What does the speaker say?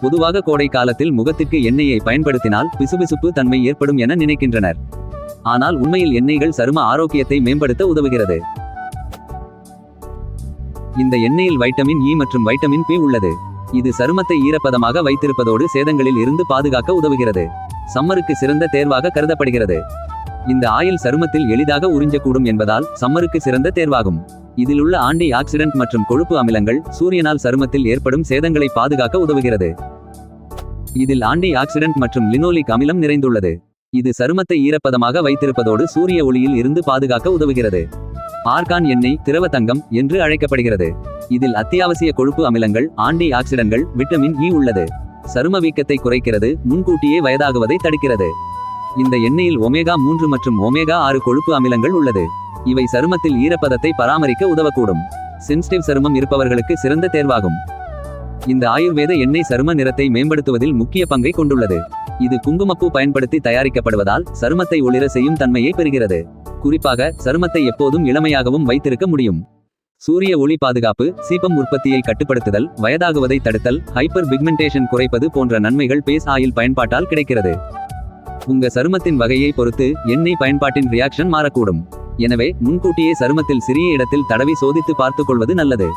பொதுவாக கோடை காலத்தில் முகத்திற்கு எண்ணெயை பயன்படுத்தினால் பிசுபிசுப்பு தன்மை ஏற்படும் என நினைக்கின்றனர். ஆனால் உண்மையில் எண்ணெய்கள் சரும ஆரோக்கியத்தை மேம்படுத்த உதவுகிறது. இந்த எண்ணெயில் வைட்டமின் இ மற்றும் வைட்டமின் பி உள்ளது. இது சருமத்தை ஈரப்பதமாக வைத்திருப்பதோடு சேதங்களில் இருந்து பாதுகாக்க உதவுகிறது. சம்மருக்கு சிறந்த தேர்வாக கருதப்படுகிறது. இந்த ஆயில் சருமத்தில் எளிதாக உறிஞ்சக்கூடும் என்பதால் சம்மருக்கு சிறந்த தேர்வாகும். இதில் உள்ள ஆண்டி ஆக்சிடென்ட் மற்றும் கொழுப்பு அமிலங்கள் சூரியனால் சருமத்தில் ஏற்படும் சேதங்களை பாதுகாக்க உதவுகிறது. இதில் ஆண்டி ஆக்சிடென்ட் மற்றும் லினோலிக் அமிலம் நிறைந்துள்ளது. இது சருமத்தை ஈரப்பதமாக வைத்திருப்பதோடு சூரிய ஒளியில் இருந்து பாதுகாக்க உதவுகிறது. ஆர்கான் எண்ணெய் திரவ தங்கம் என்று அழைக்கப்படுகிறது. இதில் அத்தியாவசிய கொழுப்பு அமிலங்கள் ஆண்டி ஆக்சிடன்கள் விட்டமின் இ உள்ளது. சரும வீக்கத்தை குறைக்கிறது முன்கூட்டியே வயதாகுவதை தடுக்கிறது. இந்த எண்ணெயில் ஒமேகா மூன்று மற்றும் ஒமேகா ஆறு கொழுப்பு அமிலங்கள் உள்ளது. இவை சருமத்தில் ஈரப்பதத்தை பராமரிக்க உதவக்கூடும். சென்சிட்டிவ் சருமம் இருப்பவர்களுக்கு சிறந்த தேர்வாகும். இந்த ஆயுர்வேத எண்ணெய் சரும நிறத்தை மேம்படுத்துவதில் முக்கிய பங்கை கொண்டுள்ளது. இது குங்குமப்பூ பயன்படுத்தி தயாரிக்கப்படுவதால் சருமத்தை ஒளிர செய்யும் தன்மையை பெறுகிறது. குறிப்பாக சருமத்தை எப்போதும் இளமையாகவும் வைத்திருக்க முடியும். சூரிய ஒளி பாதுகாப்பு சீப்பம் உற்பத்தியை கட்டுப்படுத்துதல் வயதாகுவதை தடுத்தல் ஹைப்பர் பிக்மெண்டேஷன் குறைப்பது போன்ற நன்மைகள் பேஸ் ஆயில் பயன்பாட்டால் கிடைக்கிறது. உங்க சருமத்தின் வகையை பொறுத்து எண்ணெய் பயன்பாட்டின் ரியாக்ஷன் மாறக்கூடும். எனவே முன்கூட்டியே சருமத்தில் சிறிய இடத்தில் தடவி சோதித்து பார்த்துக் கொள்வது நல்லது.